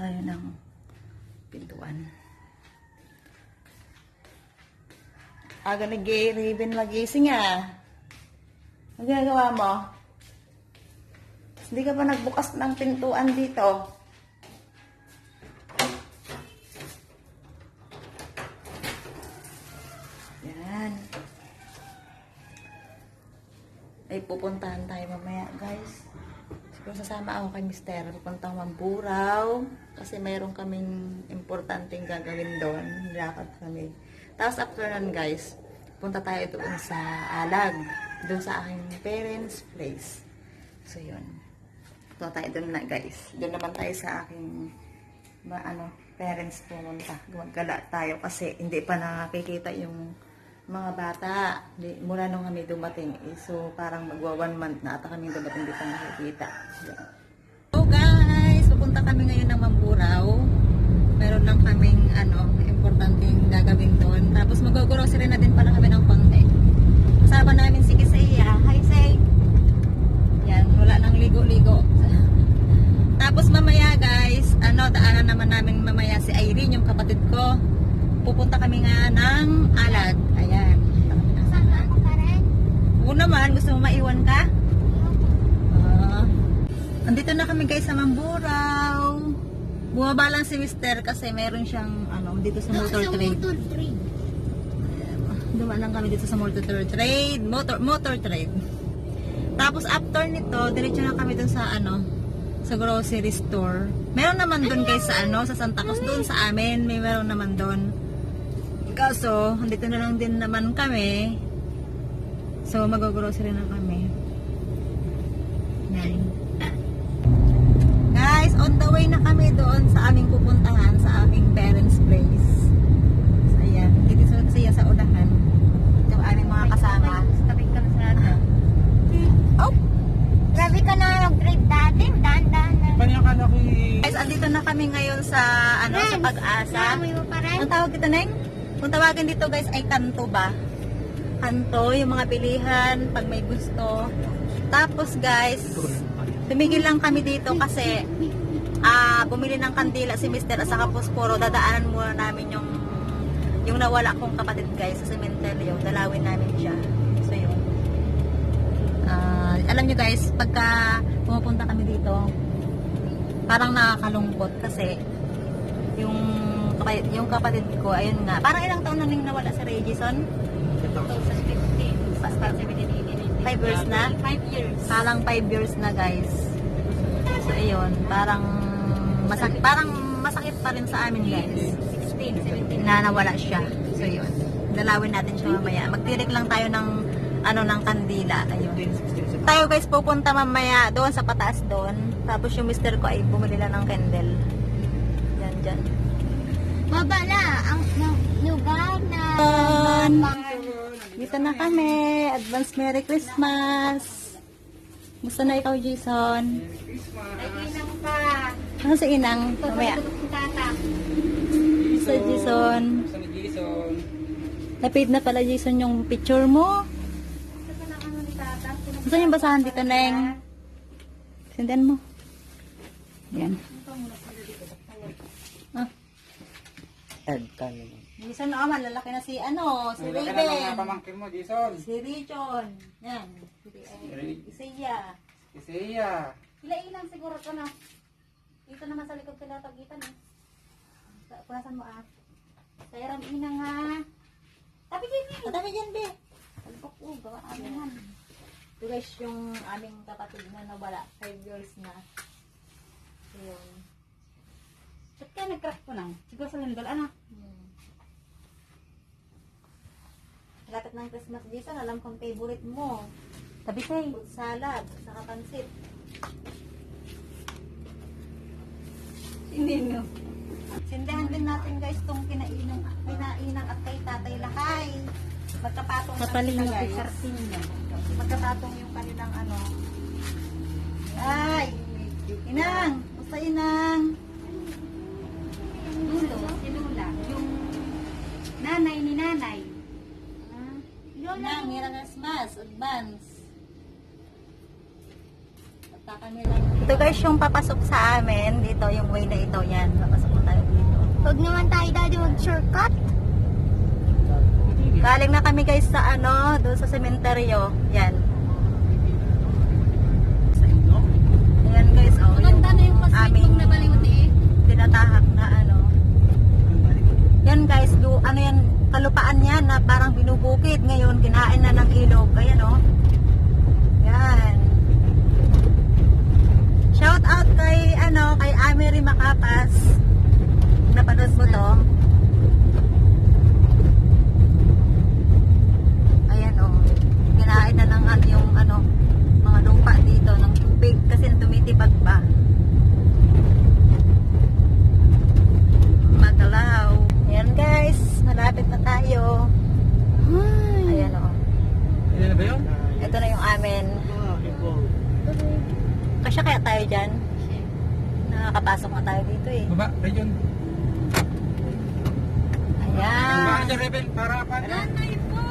tayo ng pintuan. Aga na gay Raven magising ah. Ang ginagawa mo? Hindi ka pa nagbukas ng pintuan dito. Yan. Ay, pupuntahan tayo mamaya, guys. Siguro sasama ako kay Mister. Pupunta ako Mamburaw. Kasi mayroon kaming importanteng gagawin doon. Lakad kami. Tapos after nun, guys, punta tayo doon sa Alag. Doon sa aking parents' place. So, yun. Punta tayo doon na, guys. Doon naman tayo sa aking ma, ano, parents pumunta. Gumagala tayo kasi hindi pa nakakikita yung mga bata. Di, mula nung kami dumating, eh, so parang magwa one month na ata kami dumating di pa nakikita. So guys, pupunta kami ngayon ng Mamburao. Meron lang kaming ano, importanteng gagawin doon. Tapos mag-grocery na din pala kami ng konti. Kasama namin si Kisaya. Hi, Say! Yan, wala nang ligo-ligo. Tapos mamaya guys, ano, daanan naman namin mamaya si Irene, yung kapatid ko. Pupunta kami nga ng Alad. Ayan. Sama ako pa rin. Oo naman, gusto mo maiwan ka? Ah. andito na kami guys sa Mamburao. Bumaba lang si Mister kasi meron siyang ano dito sa motor Sa trade. motor trade. Dumaan lang kami dito sa motor trade, motor motor trade. Tapos after nito, diretso na kami dun sa ano, sa grocery store. Meron naman dun guys sa ano, sa Santa Cruz dun sa amin, may meron naman dun. Kaso, andito na lang din naman kami. So, mag-grocery na kami. Yan. Guys, on the way na kami doon sa aming pupuntahan, sa aming parents' place. So, ayan. Sa siya sa unahan. Yung aming mga kasama. Tabi ka na sa ano. Oh! Grabe ka na nag-trade dati. Dahan-dahan na. Panyakala ko Guys, andito na kami ngayon sa ano sa Friends, pag-asa. Naamoy mo pa rin. Ang tawag dito, Neng? Kung tawagin dito, guys, ay kanto ba? Kanto, yung mga pilihan, pag may gusto. Tapos, guys, tumigil lang kami dito kasi ah bumili ng kandila si Mr. at saka posporo. Dadaanan muna namin yung yung nawala kong kapatid, guys, sa cementerio. Dalawin namin siya. So, yun. Ah, alam nyo, guys, pagka pumupunta kami dito, parang nakakalungkot kasi yung kapatid, yung kapatid ko, ayun nga, parang ilang taon na nang nawala si Regison? 2015. Basta 17, 5 years na? 5 years. Parang 5 years na guys. So ayun, parang masakit, parang masakit pa rin sa amin guys. 16, 17. Na nawala siya. So yun, dalawin natin siya mamaya. Magtirik lang tayo ng ano ng kandila. Ayun. Tayo guys pupunta mamaya doon sa pataas doon. Tapos yung mister ko ay bumili lang ng candle. Yan, dyan. Baba na ang ng lugar na Yun. Dito na kami. Advance Merry Christmas. Gusto na ikaw, Jason? Nag-inang pa. Ano si Inang? Mamaya. Sa Jason. Sa Jason. Napid na pala, Jason, yung picture mo. Gusto niyo basahan dito, Neng? Sindihan mo. Yan. Ah. Ed ka naman. Jason, oh, malalaki na si, ano, si Ang laki na lang Raven. nga pamangkin mo, Jason. Si Richon. Yan. Si eh, Isaiah. Isaiah. Ilang siguro ko na. Dito naman sa likod sila tagitan eh. Sa- Punasan mo ah. Kaya ram inang ha. Tapi gini. Madami dyan, be. Albok ko, gawa amin Ito guys, yung aming kapatid na nawala. 5 years na. So, yun. Ba't kaya nag-crack ko lang? Siguro sa lindol, ano? Hmm. Lapit ng Christmas, Jason. Alam kong favorite mo. Tabi say. Fruit salad, saka pansit. Hindi no. Sindihan din natin guys itong kinainang, kinainang at kay tatay lakay. Magkapatong lang Kapalin sila, yung sarting niya. Magkapatong yung kanilang ano. Ay! Inang! Basta inang! Lulo, si Lula. Yung nanay. Inang, Merry Christmas, advance. Ito guys yung papasok sa amin. Dito yung way na ito. Yan. Papasok na tayo dito. Huwag naman tayo daddy mag-shortcut. Galing na kami guys sa ano, doon sa sementeryo. Yan. Ayan guys, oh. Maganda na yung aming na baliwat eh. tinatahak na ano. Yan guys, do, ano yan, kalupaan yan na parang binubukid. Ngayon, kinain na ng ilog. Ayan oh. Yan. Shout out kay, ano, kay Kung Napanood mo to. Ayan oh. Kinain na ng ano, yung ano, mga lupa dito ng tubig kasi tumitibag ba. Magalaw. Ayan guys, malapit na tayo. Ayan o. Ano na ba yun? Ito na yung amin. Kasya kaya tayo dyan? Nakakapasok na tayo dito eh. Baba, region. Baba Ayan. ka Rebel, para pa. Nanay po!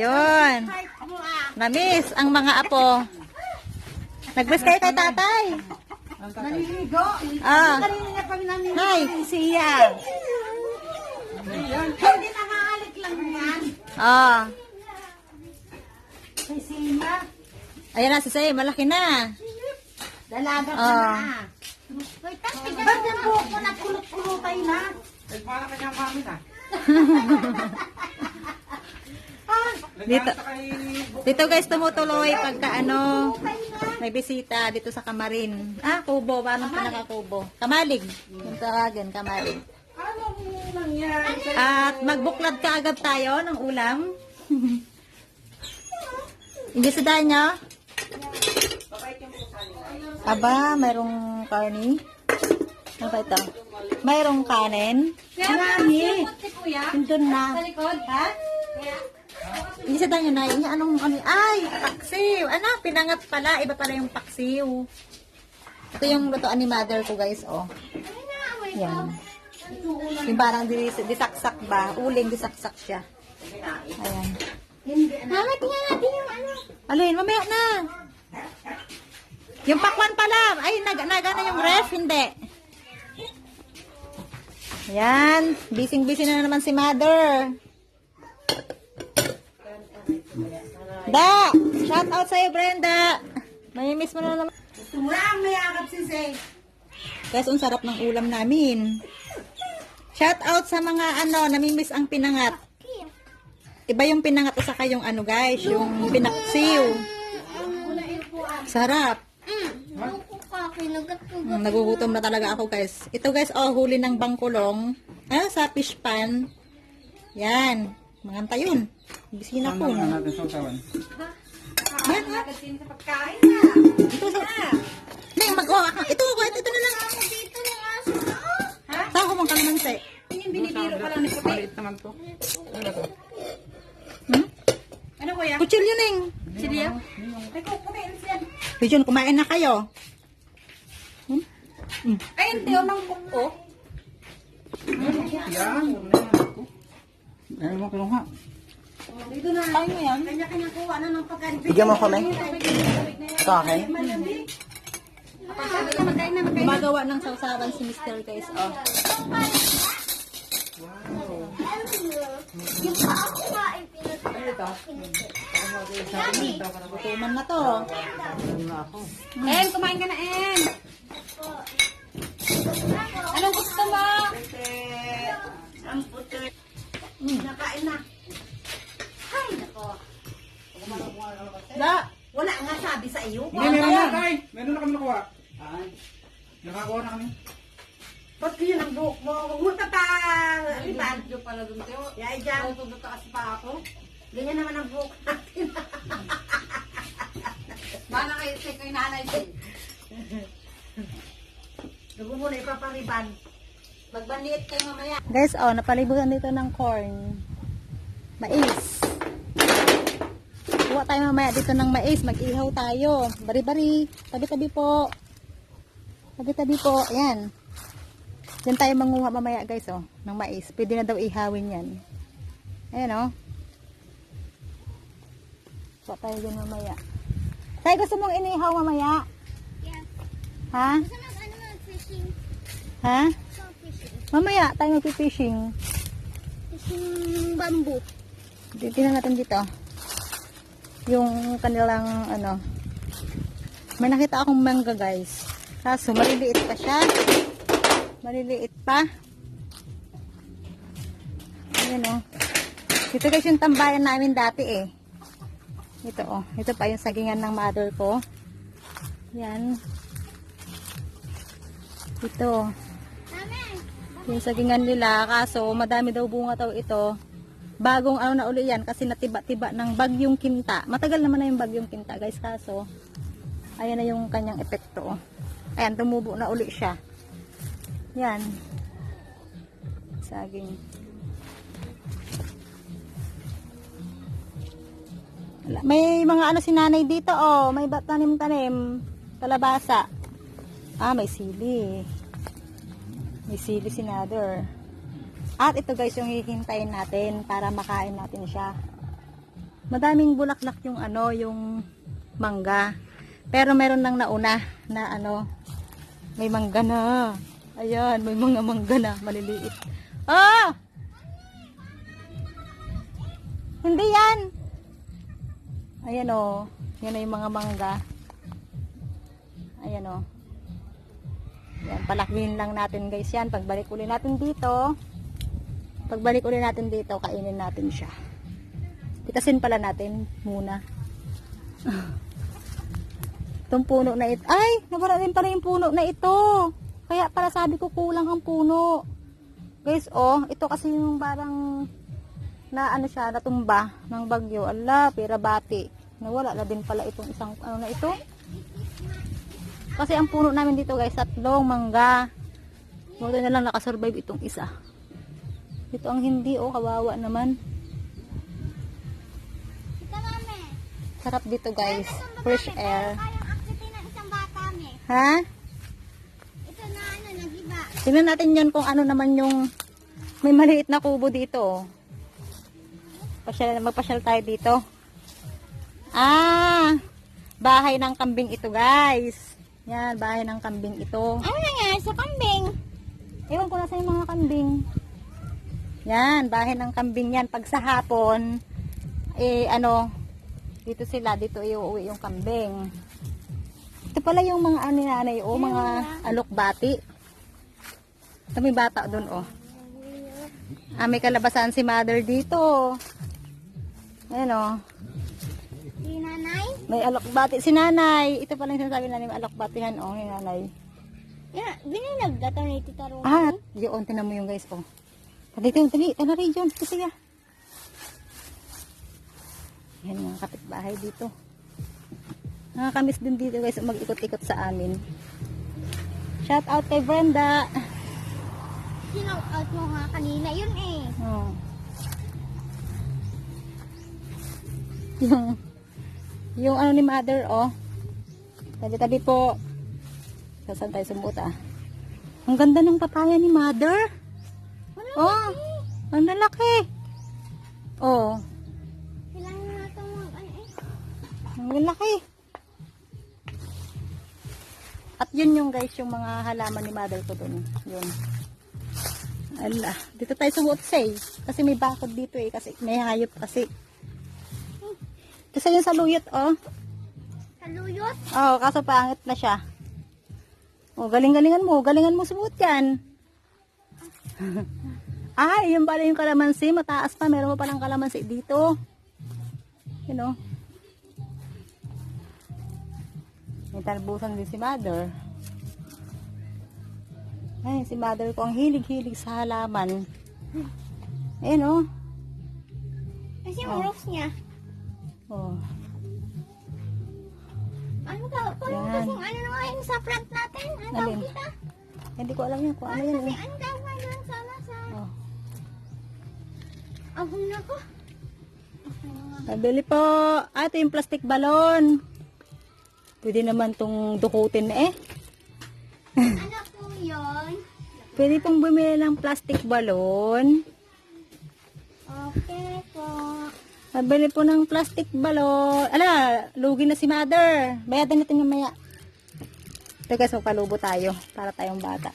Ayun. Namiss ang mga apo. Nag-wish kayo kay tatay. Naliligo. Ah. Kanina na kami namin. Hi, siya. Hindi nakakalik lang yan. Ah. Kay Sina. Ayan na si Say, malaki na. Dalaga ka Ah. na. Ba't yung buhok mo na kulot-kulutay na? Eh, para kanyang mami na. Dito. Dito guys, tumutuloy pagka ano, may bisita dito sa Kamarin. Ah, kubo. Paano pinaka-kubo? Kamalig. Yung tawagin, kamalig. Ano? At magbuklad ka agad tayo ng ulam. Igisidahan nyo? Aba, mayroong karni. Ano ba ito? Mayroong kanin. Marami. Kuya? Nandun na. Sa likod? Ha? Igisidahan nyo na. Yung anong, ano, ay, paksiw. Ano, pinangat pala. Iba pala yung paksiw. Ito yung lutoan ni mother ko guys, oh. Yan. Yung parang di, disaksak ba? Uling disaksak siya. Ayan. Mama, tingnan natin yung ano. Alin, mamaya na. Yung pakwan pala. Ay, nag, nag ano yung ref? Hindi. Ayan. Bising-busy na naman si mother. Da! Shout out sa'yo, Brenda. May miss mo na naman. Tumurang may akap si Zay. Guys, ang sarap ng ulam namin. Shout out sa mga ano, namimiss ang pinangat. Iba yung pinangat at saka yung ano guys, yung pinaksiw. Sarap. Ako ka, kinagat ko. Mm, nagugutom na talaga ako guys. Ito guys, oh, huli ng bangkulong. Ah, sa fish pan. Yan. Manganta yun. Bisina ko. Ano natin sa usawan? Yan ha. Sa pagkain na. Ito sa... Hindi, mag oh, ako. Ito, ito, ito na lang. Dito yung aso na. Ha? Saan ko mong kalamansi? Yung binibiro ka lang ni Puti. Maliit naman to. Ano to? Hmm? Ano kuya? Kutsilyo ning. Silya? Ay, kukumain siya. Pigeon, kumain na kayo. Ay, hindi o mang buko. Yan. Ayaw mo kinuha. Dito na. Mo yan. Kanya-kanya kuha na ng pagkain. Bigyan mo kami. Ito akin? Gumagawa ng sausawan si Mr. guys. Oh. Yung paa ko nga ay Gutuman na to. En, kumain ka na, En. Anong gusto mo? Mm. Nakain na. Ay, nako. isda. Wala nga sabi sa iyo. Hindi, meron na, tay. Meron na kami nakuha. Ay. Nakakuha na kami. Ba't yun ang buhok mo? Huwag mo tatang. Iban. Yung pala dun tayo. Yay, dyan. Tutundot taas pa ako. Ganyan naman ang buhok natin. Mana kayo sa kay nanay din. Dugo mo na ipapariban. Magbanliit kayo mamaya. Guys, oh, napalibutan dito ng corn. Mais. Kuha tayo mamaya dito ng mais. Mag-ihaw tayo. Bari-bari. Tabi-tabi po. Tabi-tabi po. Ayan. Diyan tayo manguha mamaya guys, oh. Ng mais. Pwede na daw ihawin yan. Ayan, oh. Kuha tayo dyan mamaya. Tayo gusto mong inihaw mamaya? Yeah. Ha? Gusto mag ano mag fishing? Ha? So fishing. Mamaya tayo mag-fishing. Fishing bamboo. Tingnan natin dito. Yung kanilang ano. May nakita akong mangga guys. Kaso maliliit pa siya. Maliliit pa. Ayan oh. Ito guys yung tambayan namin dati eh. Ito oh. Ito pa yung sagingan ng mother ko. Yan. Ito. Yung sagingan nila, kaso madami daw bunga daw ito. Bagong ano na uli yan kasi natiba-tiba ng bagyong kinta. Matagal naman na yung bagyong kinta guys, kaso ayan na yung kanyang epekto. oh. Ayan, tumubo na uli siya. Yan. Saging. May mga ano si nanay dito oh, may tanim-tanim, kalabasa. Ah, may sili. May sili si Nader. At ito guys yung hihintayin natin para makain natin siya. Madaming bulaklak yung ano, yung mangga. Pero meron nang nauna na ano, may mangga na. Ayan, may mga mangga na, maliliit. Ah! Hindi yan. Ayan o. Yan na yung mga mangga. Ayan o. Yan, palakihin lang natin guys yan. Pagbalik uli natin dito, pagbalik uli natin dito, kainin natin siya. Pitasin pala natin muna. Itong puno na ito. Ay, nabara din pala yung puno na ito. Kaya pala sabi ko kulang ang puno. Guys, oh, ito kasi yung parang na ano siya, natumba ng bagyo. Ala, pirabati. Nawala na din pala itong isang ano na ito. Kasi ang puno namin dito guys, tatlong mangga. Buti na lang nakasurvive itong isa. Ito ang hindi, oh, kawawa naman. Sarap dito guys. Fresh air. Ha? Ito na ano, nagiba. Tingnan natin yon kung ano naman yung may maliit na kubo dito. oh. Pasyal, magpasyal tayo dito. Ah! Bahay ng kambing ito guys. Yan, bahay ng kambing ito. Ano nangyari sa kambing? Ewan ko na sa mga kambing. Yan, bahay ng kambing yan. Pag sa hapon, eh ano, dito sila, dito iuwi yung kambing. Ito pala yung mga ano nanay, o mga alokbati. Ito may bata doon, oh. Ah, may kalabasan si mother dito. Ayan, oh. Si nanay? May alokbati si nanay. Ito pala yung sinasabi na may alokbatihan, oh, yung nanay. Yan, bininag dato ni Tita Roma. Ah, yun, tinan mo yung guys, oh. Dito, dali, tala region, kasi ya. Yan mga kapitbahay dito. Nakakamiss din dito guys, mag-ikot-ikot sa amin. Shout out kay Brenda. Sinout out mo nga kanina yun eh. Oh. Yung, yung ano ni mother, oh. Tabi-tabi po. Saan tayo sumut, ah. Ang ganda ng papaya ni mother. Oh, ang lalaki. Oh, Kailangan natin mag ano eh. ang lalaki. At yun yung guys, yung mga halaman ni mother ko dun. Yun. Ala, dito tayo sa Wotsay. Kasi may bakod dito eh. Kasi may hayop kasi. Kasi yung saluyot, oh. Saluyot? Oo, kaso pangit na siya. Oh, galing-galingan mo. Galingan mo subuot yan. ah, yun pala yung kalamansi. Mataas pa. Meron pa palang kalamansi dito. You know. May talbusan din si mother. Ay, si mother ko ang hilig-hilig sa halaman. Ayun oh. Kasi yung roots niya. Oh. Ano ka? Yan. kasing ano na nga yun sa plant natin. Ano tawag dito? Hindi ko alam yun kung ano Ano kasi eh. ano tawag Ahon na ko. Nabili po. Ah, ito yung plastic balon. Pwede naman tong dukutin na eh. ano po yun? Pwede pong bumili ng plastic balon. Okay po. Nabili po ng plastic balon. Ala, lugi na si mother. Bayadan natin mamaya. Teka, so kalubo tayo para tayong bata.